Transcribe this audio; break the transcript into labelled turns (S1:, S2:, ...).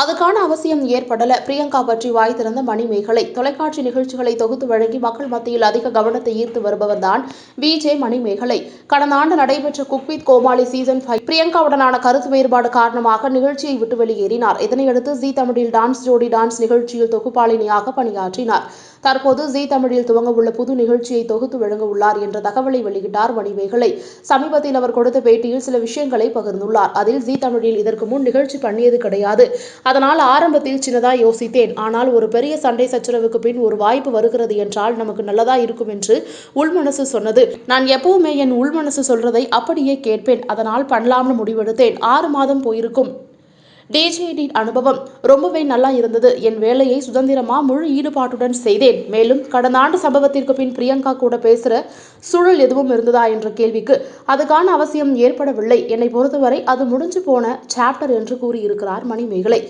S1: அதுக்கான அவசியம் ஏற்படல. பிரியங்கா பற்றி வாய் திறந்த மணிமேகலை தொலைக்காட்சி நிகழ்ச்சிகளை தொகுத்து வழங்கி மக்கள் மத்தியில் அதிக கவனத்தை ஈர்த்து வருபவர்தான் விஜே மணிமேகலை. கடந்த ஆண்டு நடைபெற்ற cook with Komali season five பிரியங்காவுடனான கருத்து வேறுபாடு காரணமாக நிகழ்ச்சியை விட்டு வெளியேறினார். இதனையடுத்து ஜி தமிழில் டான்ஸ் ஜோடி டான்ஸ் நிகழ்ச்சியில் தொகுப்பாளினியாக பணியாற்றினார். தற்போது ஜி தமிழில் துவங்க உள்ள புது நிகழ்ச்சியை தொகுத்து வழங்க உள்ளார் என்ற தகவலை வெளியிட்டார் மணிமேகலை சமீபத்தில் அவர் கொடுத்த பேட்டியில் சில விஷயங்களை பகிர்ந்துள்ளார். அதில் ஜி தமிழில் இதற்கு முன் நிகழ்ச்சி பண்ணியது கிடையாது. அதனால் ஆரம்பத்தில் சின்னதாக யோசித்தேன். ஆனால் ஒரு பெரிய சண்டை சச்சரவுக்கு பின் ஒரு வாய்ப்பு வருகிறது என்றால் நமக்கு நல்லதா இருக்கும் என்று உள்மனசு சொன்னது. நான் எப்பவுமே என் உள்மனசு சொல்றதை அப்படியே கேட்பேன். அதனால் பண்ணலாம்னு முடிவெடுத்தேன். ஆறு மாதம் போயிருக்கும். டிஜேடி அனுபவம் ரொம்பவே நல்லா இருந்தது. என் வேலையை சுதந்திரமா முழு ஈடுபாட்டுடன் செய்தேன். மேலும் கடந்த ஆண்டு சம்பவத்திற்கு பின் பிரியங்கா கூட பேசுற சூழல் எதுவும் இருந்ததா என்ற கேள்விக்கு அதுக்கான அவசியம் ஏற்படவில்லை. என்னை பொறுத்தவரை அது முடிஞ்சு போன சாப்டர் என்று கூறியிருக்கிறார் மணிமேகலை.